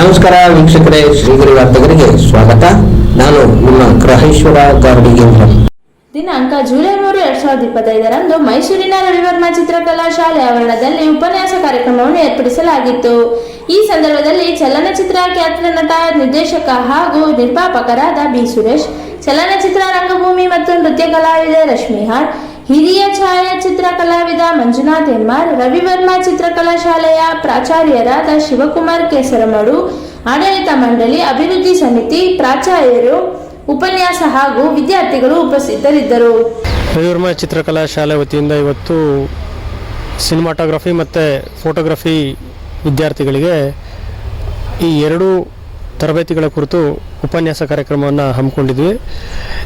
ನಮಸ್ಕಾರ ವೀಕ್ಷಕರೇ, ಶ್ರೀಗಿರಿ ವಾರ್ತೆಗರಿಗೆ ಸ್ವಾಗತ. ನಾನು ನಿಮ್ಮ ಗ್ರಹೇಶ್ವರ ಗಾರ್ಡಿಗೇಂದ್ರ ದಿನಾಂಕ ಜುಲೈ ಮೂರು, ಎರಡ್ ಸಾವಿರದ ಇಪ್ಪತ್ತೈದರಂದು ಮೈಸೂರಿನ ರವಿವರ್ಮ ಚಿತ್ರಕಲಾ ಶಾಲೆ ಆವರಣದಲ್ಲಿ ಉಪನ್ಯಾಸ ಕಾರ್ಯಕ್ರಮವನ್ನು ಏರ್ಪಡಿಸಲಾಗಿತ್ತು. ಈ ಸಂದರ್ಭದಲ್ಲಿ ಚಲನಚಿತ್ರ ಖ್ಯಾತ ನಟ, ನಿರ್ದೇಶಕ ಹಾಗೂ ನಿರ್ಮಾಪಕರಾದ ಬಿ ಸುರೇಶ್, ಚಲನಚಿತ್ರ ರಂಗಭೂಮಿ ಮತ್ತು ನೃತ್ಯ ಕಲಾವಿದೆ ರಶ್ಮಿ ಹಾರ್ ಹಿರಿಯ ಛಾಯಾಚಿತ್ರ ಕಲಾವಿದ ಮಂಜುನಾಥ್ ಎನ್ಮಾರ್, ರವಿವರ್ಮ ಚಿತ್ರಕಲಾ ಶಾಲೆಯ ಪ್ರಾಚಾರ್ಯರಾದ ಶಿವಕುಮಾರ್ ಕೇಸರಮಡು, ಆಡಳಿತ ಮಂಡಳಿ ಅಭಿವೃದ್ಧಿ ಸಮಿತಿ ಪ್ರಾಚಾರ್ಯರು, ಉಪನ್ಯಾಸ ಹಾಗೂ ವಿದ್ಯಾರ್ಥಿಗಳು ಉಪಸ್ಥಿತರಿದ್ದರು. ರವಿವರ್ಮ ಚಿತ್ರಕಲಾ ಶಾಲೆ ವತಿಯಿಂದ ಇವತ್ತು ಸಿನಿಮಾಟೋಗ್ರಫಿ ಮತ್ತು ಫೋಟೋಗ್ರಫಿ ವಿದ್ಯಾರ್ಥಿಗಳಿಗೆ ಈ ಎರಡು ತರಬೇತಿಗಳ ಕುರಿತು ಉಪನ್ಯಾಸ ಕಾರ್ಯಕ್ರಮವನ್ನು ಹಮ್ಮಿಕೊಂಡಿದ್ವಿ.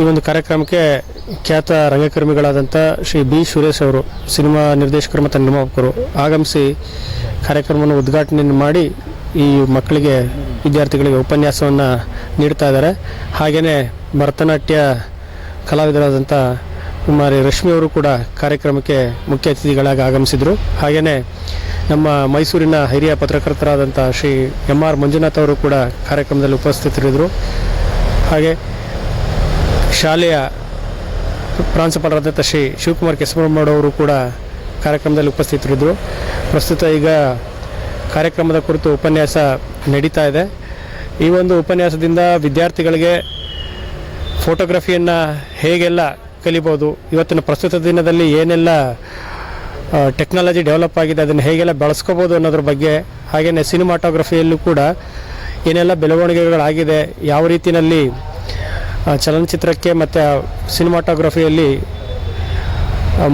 ಈ ಒಂದು ಕಾರ್ಯಕ್ರಮಕ್ಕೆ ಖ್ಯಾತ ರಂಗಕರ್ಮಿಗಳಾದಂಥ ಶ್ರೀ ಬಿ ಸುರೇಶ್ ಅವರು, ಸಿನಿಮಾ ನಿರ್ದೇಶಕರು ಮತ್ತು ನಿರ್ಮಾಪಕರು ಆಗಮಿಸಿ ಕಾರ್ಯಕ್ರಮವನ್ನು ಉದ್ಘಾಟನೆ ಮಾಡಿ ಈ ಮಕ್ಕಳಿಗೆ, ವಿದ್ಯಾರ್ಥಿಗಳಿಗೆ ಉಪನ್ಯಾಸವನ್ನು ನೀಡ್ತಾ ಇದ್ದಾರೆ. ಹಾಗೆಯೇ ಭರತನಾಟ್ಯ ಕಲಾವಿದರಾದಂಥ ಕುಮಾರಿ ರಶ್ಮಿ ಅವರು ಕೂಡ ಕಾರ್ಯಕ್ರಮಕ್ಕೆ ಮುಖ್ಯ ಅತಿಥಿಗಳಾಗಿ ಆಗಮಿಸಿದರು. ಹಾಗೆಯೇ ನಮ್ಮ ಮೈಸೂರಿನ ಹಿರಿಯ ಪತ್ರಕರ್ತರಾದಂಥ ಶ್ರೀ ಎಂ ಆರ್ ಮಂಜುನಾಥ್ ಅವರು ಕೂಡ ಕಾರ್ಯಕ್ರಮದಲ್ಲಿ ಉಪಸ್ಥಿತರಿದ್ದರು. ಹಾಗೆ ಶಾಲೆಯ ಪ್ರಾಂಶುಪಾಲರಾದಂಥ ಶ್ರೀ ಶಿವಕುಮಾರ್ ಅವರು ಕೂಡ ಕಾರ್ಯಕ್ರಮದಲ್ಲಿ ಉಪಸ್ಥಿತರಿದ್ದರು. ಪ್ರಸ್ತುತ ಈಗ ಕಾರ್ಯಕ್ರಮದ ಕುರಿತು ಉಪನ್ಯಾಸ ನಡೀತಾ ಇದೆ. ಈ ಒಂದು ಉಪನ್ಯಾಸದಿಂದ ವಿದ್ಯಾರ್ಥಿಗಳಿಗೆ ಫೋಟೋಗ್ರಫಿಯನ್ನು ಹೇಗೆಲ್ಲ ಕಲಿಬೋದು, ಇವತ್ತಿನ ಪ್ರಸ್ತುತ ದಿನದಲ್ಲಿ ಏನೆಲ್ಲ ಟೆಕ್ನಾಲಜಿ ಡೆವಲಪ್ ಆಗಿದೆ, ಅದನ್ನು ಹೇಗೆಲ್ಲ ಬಳಸ್ಕೋಬೋದು ಅನ್ನೋದ್ರ ಬಗ್ಗೆ ಹಾಗೆಯೇ ಸಿನಿಮಾಟೋಗ್ರಫಿಯಲ್ಲೂ ಕೂಡ ಏನೆಲ್ಲ ಬೆಳವಣಿಗೆಗಳಾಗಿದೆ, ಯಾವ ರೀತಿಯಲ್ಲಿ ಚಲನಚಿತ್ರಕ್ಕೆ ಮತ್ತು ಸಿನಿಮಾಟೋಗ್ರಫಿಯಲ್ಲಿ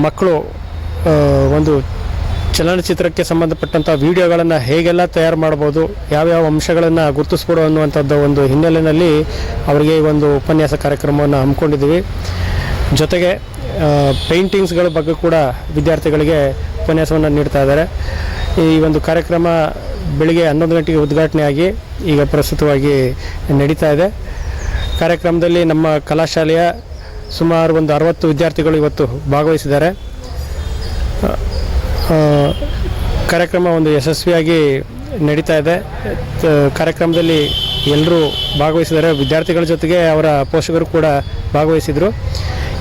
ಮಕ್ಕಳು ಒಂದು ಚಲನಚಿತ್ರಕ್ಕೆ ಸಂಬಂಧಪಟ್ಟಂಥ ವಿಡಿಯೋಗಳನ್ನು ಹೇಗೆಲ್ಲ ತಯಾರು ಮಾಡ್ಬೋದು ಯಾವ್ಯಾವ ಅಂಶಗಳನ್ನು ಗುರುತಿಸ್ಬೋದು ಅನ್ನುವಂಥದ್ದು ಒಂದು ಹಿನ್ನೆಲೆಯಲ್ಲಿ ಅವರಿಗೆ ಒಂದು ಉಪನ್ಯಾಸ ಕಾರ್ಯಕ್ರಮವನ್ನು ಹಮ್ಮಿಕೊಂಡಿದ್ದೀವಿ. ಜೊತೆಗೆ ಪೇಂಟಿಂಗ್ಸ್ಗಳ ಬಗ್ಗೆ ಕೂಡ ವಿದ್ಯಾರ್ಥಿಗಳಿಗೆ ಉಪನ್ಯಾಸವನ್ನು ನೀಡ್ತಾ ಇದ್ದಾರೆ. ಈ ಒಂದು ಕಾರ್ಯಕ್ರಮ ಬೆಳಿಗ್ಗೆ ಹನ್ನೊಂದು ಗಂಟೆಗೆ ಉದ್ಘಾಟನೆಯಾಗಿ ಈಗ ಪ್ರಸ್ತುತವಾಗಿ ನಡೀತಾ ಇದೆ. ಕಾರ್ಯಕ್ರಮದಲ್ಲಿ ನಮ್ಮ ಕಲಾಶಾಲೆಯ ಸುಮಾರು ಒಂದು ಅರವತ್ತು ವಿದ್ಯಾರ್ಥಿಗಳು ಇವತ್ತು ಭಾಗವಹಿಸಿದ್ದಾರೆ. ಕಾರ್ಯಕ್ರಮ ಒಂದು ಯಶಸ್ವಿಯಾಗಿ ನಡೀತಾ ಇದೆ. ಕಾರ್ಯಕ್ರಮದಲ್ಲಿ ಎಲ್ಲರೂ ಭಾಗವಹಿಸಿದ್ದಾರೆ. ವಿದ್ಯಾರ್ಥಿಗಳ ಜೊತೆಗೆ ಅವರ ಪೋಷಕರು ಕೂಡ ಭಾಗವಹಿಸಿದರು.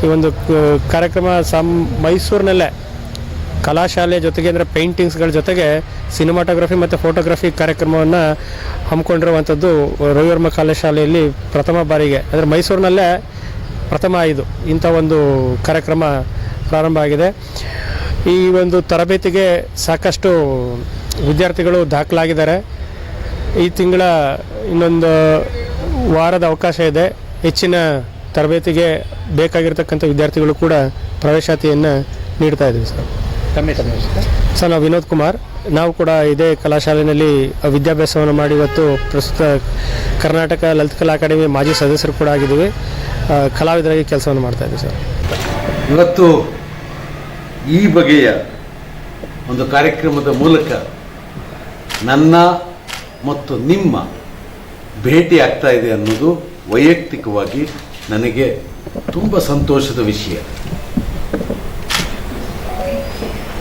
ಈ ಒಂದು ಕಾರ್ಯಕ್ರಮ ಸಂ ಮೈಸೂರಿನಲ್ಲೇ ಕಲಾಶಾಲೆ ಜೊತೆಗೆ ಅಂದರೆ ಪೇಂಟಿಂಗ್ಸ್ಗಳ ಜೊತೆಗೆ ಸಿನಿಮಾಟೋಗ್ರಫಿ ಮತ್ತು ಫೋಟೋಗ್ರಫಿ ಕಾರ್ಯಕ್ರಮವನ್ನು ಹಮ್ಮಿಕೊಂಡಿರುವಂಥದ್ದು ರವಿವರ್ಮ ಕಲಾಶಾಲೆಯಲ್ಲಿ ಪ್ರಥಮ ಬಾರಿಗೆ. ಅಂದರೆ ಮೈಸೂರಿನಲ್ಲೇ ಪ್ರಥಮ ಇದು ಇಂಥ ಒಂದು ಕಾರ್ಯಕ್ರಮ ಪ್ರಾರಂಭ ಆಗಿದೆ. ಈ ಒಂದು ತರಬೇತಿಗೆ ಸಾಕಷ್ಟು ವಿದ್ಯಾರ್ಥಿಗಳು ದಾಖಲಾಗಿದ್ದಾರೆ. ಈ ತಿಂಗಳ ಇನ್ನೊಂದು ವಾರದ ಅವಕಾಶ ಇದೆ. ಹೆಚ್ಚಿನ ತರಬೇತಿಗೆ ಬೇಕಾಗಿರ್ತಕ್ಕಂಥ ವಿದ್ಯಾರ್ಥಿಗಳು ಕೂಡ ಪ್ರವೇಶಾತಿಯನ್ನು ನೀಡ್ತಾ ಇದ್ದೀವಿ ಸರ್. ಸರ್. ನಾವು ವಿನೋದ್ ಕುಮಾರ್. ನಾವು ಕೂಡ ಇದೇ ಕಲಾಶಾಲೆಯಲ್ಲಿ ವಿದ್ಯಾಭ್ಯಾಸವನ್ನು ಮಾಡಿ ಇವತ್ತು ಪ್ರಸ್ತುತ ಕರ್ನಾಟಕ ಲಲಿತ ಕಲಾ ಅಕಾಡೆಮಿ ಮಾಜಿ ಸದಸ್ಯರು ಕೂಡ ಆಗಿದ್ದೀವಿ. ಕಲಾವಿದರಾಗಿ ಕೆಲಸವನ್ನು ಮಾಡ್ತಾ ಇದ್ದೀವಿ ಸರ್. ಇವತ್ತು ಈ ಬಗೆಯ ಒಂದು ಕಾರ್ಯಕ್ರಮದ ಮೂಲಕ ನನ್ನ ಮತ್ತು ನಿಮ್ಮ ಭೇಟಿ ಆಗ್ತಾ ಇದೆ ಅನ್ನೋದು ವೈಯಕ್ತಿಕವಾಗಿ ನನಗೆ ತುಂಬ ಸಂತೋಷದ ವಿಷಯ.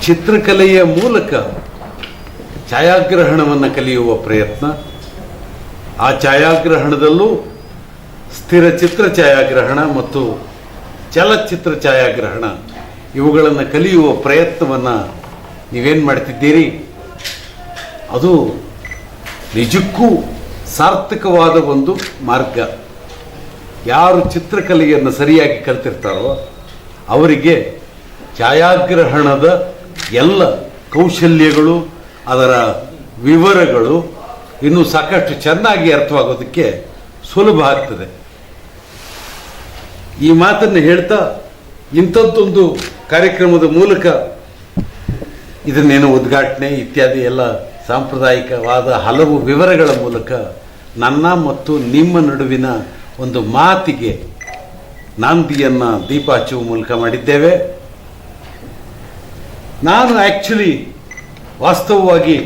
ಚಿತ್ರಕಲೆಯ ಮೂಲಕ ಛಾಯಾಗ್ರಹಣವನ್ನು ಕಲಿಯುವ ಪ್ರಯತ್ನ. ಆ ಛಾಯಾಗ್ರಹಣದಲ್ಲೂ ಸ್ಥಿರ ಚಿತ್ರ ಛಾಯಾಗ್ರಹಣ ಮತ್ತು ಚಲಚಿತ್ರ ಛಾಯಾಗ್ರಹಣ ಇವುಗಳನ್ನು ಕಲಿಯುವ ಪ್ರಯತ್ನವನ್ನು ನೀವೇನು ಮಾಡ್ತಿದ್ದೀರಿ? ಅದು ನಿಜಕ್ಕೂ ಸಾರ್ಥಕವಾದ ಒಂದು ಮಾರ್ಗ. ಯಾರು ಚಿತ್ರಕಲೆಯನ್ನು ಸರಿಯಾಗಿ ಕಲ್ತಿರ್ತಾರೋ ಅವರಿಗೆ ಛಾಯಾಗ್ರಹಣದ ಎಲ್ಲ ಕೌಶಲ್ಯಗಳು, ಅದರ ವಿವರಗಳು ಇನ್ನೂ ಸಾಕಷ್ಟು ಚೆನ್ನಾಗಿ ಅರ್ಥವಾಗೋದಕ್ಕೆ ಸುಲಭ ಆಗ್ತದೆ. ಈ ಮಾತನ್ನು ಹೇಳ್ತಾ ಇಂಥದ್ದೊಂದು ಕಾರ್ಯಕ್ರಮದ ಮೂಲಕ ಇದನ್ನೇನು ಉದ್ಘಾಟನೆ ಇತ್ಯಾದಿ ಎಲ್ಲ ಸಾಂಪ್ರದಾಯಿಕವಾದ ಹಲವು ವಿವರಗಳ ಮೂಲಕ ನನ್ನ ಮತ್ತು ನಿಮ್ಮ ನಡುವಿನ ಒಂದು ಮಾತಿಗೆ ನಾಂದಿಯನ್ನು ದೀಪ ಹಚ್ಚುವ ಮೂಲಕ ಮಾಡಿದ್ದೇವೆ. ನಾನು ಆ್ಯಕ್ಚುಲಿ ವಾಸ್ತವವಾಗಿ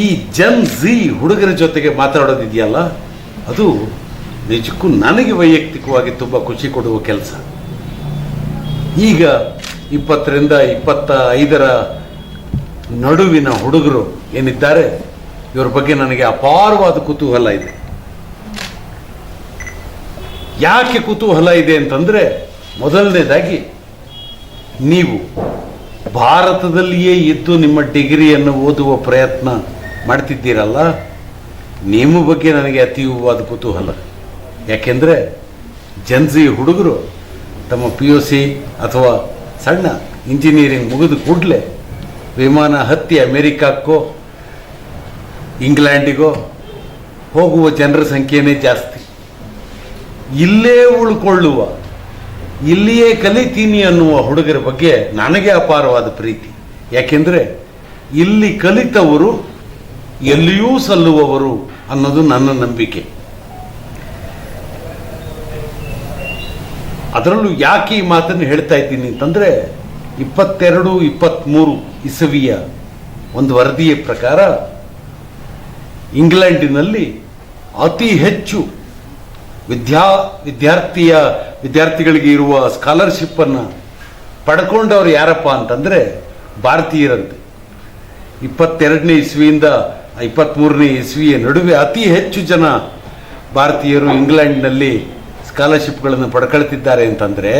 ಈ ಜನ್ ಝಿ ಹುಡುಗರ ಜೊತೆಗೆ ಮಾತಾಡೋದಿದೆಯಲ್ಲ, ಅದು ನಿಜಕ್ಕೂ ನನಗೆ ವೈಯಕ್ತಿಕವಾಗಿ ತುಂಬ ಖುಷಿ ಕೊಡುವ ಕೆಲಸ. ಈಗ ಇಪ್ಪತ್ತರಿಂದ ಇಪ್ಪತ್ತ ಐದರ ನಡುವಿನ ಹುಡುಗರು ಏನಿದ್ದಾರೆ, ಇವರ ಬಗ್ಗೆ ನನಗೆ ಅಪಾರವಾದ ಕುತೂಹಲ ಇದೆ. ಯಾಕೆ ಕುತೂಹಲ ಇದೆ ಅಂತಂದರೆ, ಮೊದಲನೇದಾಗಿ ನೀವು ಭಾರತದಲ್ಲಿಯೇ ಇದ್ದು ನಿಮ್ಮ ಡಿಗ್ರಿಯನ್ನು ಓದುವ ಪ್ರಯತ್ನ ಮಾಡ್ತಿದ್ದೀರಲ್ಲ, ನಿಮ್ಮ ಬಗ್ಗೆ ನನಗೆ ಅತೀವವಾದ ಕುತೂಹಲ. ಯಾಕೆಂದರೆ ಜನ್ಸಿ ಹುಡುಗರು ತಮ್ಮ ಪಿ ಯು ಸಿ ಅಥವಾ ಸಣ್ಣ ಇಂಜಿನಿಯರಿಂಗ್ ಮುಗಿದ ಕೂಡಲೇ ವಿಮಾನ ಹತ್ತಿ ಅಮೇರಿಕಾಕ್ಕೋ, ಇಂಗ್ಲೆಂಡಿಗೋ ಹೋಗುವ ಜನರ ಸಂಖ್ಯೆನೇ ಜಾಸ್ತಿ. ಇಲ್ಲೇ ಉಳ್ಕೊಳ್ಳುವ ಇಲ್ಲಿಯೇ ಕಲಿತೀನಿ ಅನ್ನುವ ಹುಡುಗರ ಬಗ್ಗೆ ನನಗೆ ಅಪಾರವಾದ ಪ್ರೀತಿ. ಯಾಕೆಂದರೆ ಇಲ್ಲಿ ಕಲಿತವರು ಎಲ್ಲಿಯೂ ಸಲ್ಲುವವರು ಅನ್ನೋದು ನನ್ನ ನಂಬಿಕೆ. ಅದರಲ್ಲೂ ಯಾಕೆ ಈ ಮಾತನ್ನು ಹೇಳ್ತಾ ಇದ್ದೀನಿ ಅಂತಂದರೆ ಇಪ್ಪತ್ತೆರಡು ಇಪ್ಪತ್ತ್ಮೂರು ಇಸವಿಯ ಒಂದು ವರದಿಯ ಪ್ರಕಾರ ಇಂಗ್ಲೆಂಡಿನಲ್ಲಿ ಅತಿ ಹೆಚ್ಚು ವಿದ್ಯಾ ವಿದ್ಯಾರ್ಥಿಯ ವಿದ್ಯಾರ್ಥಿಗಳಿಗೆ ಇರುವ ಸ್ಕಾಲರ್ಶಿಪ್ಪನ್ನು ಪಡ್ಕೊಂಡವ್ರು ಯಾರಪ್ಪ ಅಂತಂದರೆ ಭಾರತೀಯರಂತೆ. ಇಪ್ಪತ್ತೆರಡನೇ ಇಸ್ವಿಯಿಂದ ಇಪ್ಪತ್ತ್ಮೂರನೇ ಇಸ್ವಿಯ ನಡುವೆ ಅತಿ ಹೆಚ್ಚು ಜನ ಭಾರತೀಯರು ಇಂಗ್ಲೆಂಡ್ನಲ್ಲಿ ಸ್ಕಾಲರ್ಶಿಪ್ಗಳನ್ನು ಪಡ್ಕೊಳ್ತಿದ್ದಾರೆ ಅಂತಂದರೆ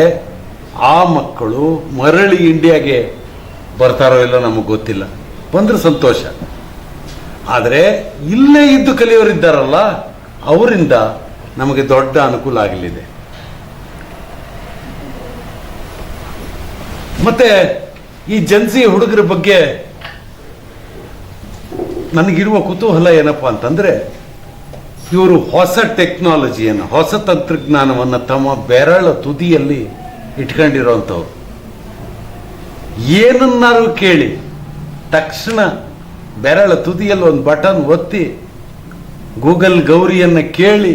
ಆ ಮಕ್ಕಳು ಮರಳಿ ಇಂಡಿಯಾಗೆ ಬರ್ತಾರೋ ಇಲ್ಲೋ ನಮಗೆ ಗೊತ್ತಿಲ್ಲ. ಬಂದರೆ ಸಂತೋಷ. ಆದರೆ ಇಲ್ಲೇ ಇದ್ದು ಕಲಿಯೋರಿದ್ದಾರಲ್ಲ, ಅವರಿಂದ ನಮಗೆ ದೊಡ್ಡ ಅನುಕೂಲ ಆಗಲಿದೆ. ಮತ್ತೆ ಈ ಜನ್ಸಿ ಹುಡುಗರ ಬಗ್ಗೆ ನನಗಿರುವ ಕುತೂಹಲ ಏನಪ್ಪ ಅಂತಂದ್ರೆ ಇವರು ಹೊಸ ಟೆಕ್ನಾಲಜಿಯನ್ನು ಹೊಸ ತಂತ್ರಜ್ಞಾನವನ್ನು ತಮ್ಮ ಬೆರಳ ತುದಿಯಲ್ಲಿ ಇಟ್ಕೊಂಡಿರೋಂಥವ್ರು. ಏನನ್ನಾರು ಕೇಳಿ ತಕ್ಷಣ ಬೆರಳ ತುದಿಯಲ್ಲಿ ಒಂದು ಬಟನ್ ಒತ್ತಿ ಗೂಗಲ್ ಗೌರಿಯನ್ನು ಕೇಳಿ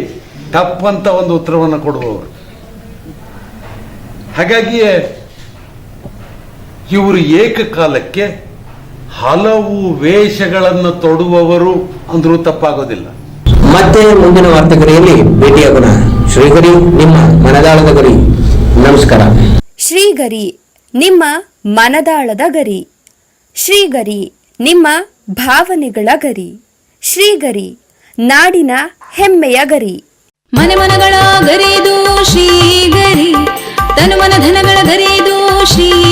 ತಪ್ಪಂತ ಒಂದು ಉತ್ತರವನ್ನು ಕೊಡುವವರು. ಹಾಗಾಗಿಯೇ ಇವರು ಏಕಕಾಲಕ್ಕೆ ಹಲವು ವೇಷಗಳನ್ನು ತೊಡುವವರು ಅಂದ್ರೂ ತಪ್ಪಾಗೋದಿಲ್ಲ. ಮತ್ತೆ ಮುಂದಿನ ವಾರ್ತೆಗರಿಯಲ್ಲಿ ಭೇಟಿಯಾಗೋಣ ಶ್ರೀಗರಿ ನಿಮ್ಮ ಮನದಾಳದ ಗರಿ. ನಮಸ್ಕಾರ. ಶ್ರೀಗರಿ ನಿಮ್ಮ ಮನದಾಳದ ಗರಿ. ಶ್ರೀಗರಿ ನಿಮ್ಮ ಭಾವನೆಗಳ ಗರಿ. ಶ್ರೀಗರಿ ನಾಡಿನ ಹೆಮ್ಮೆಯ ಗರಿ. ಮನೆ ಮನಗಳ ಗರಿದು ಶ್ರೀಗರಿ ತನು ಮನ ಧನಗಳ ಗರಿದು ಶ್ರೀಗರಿ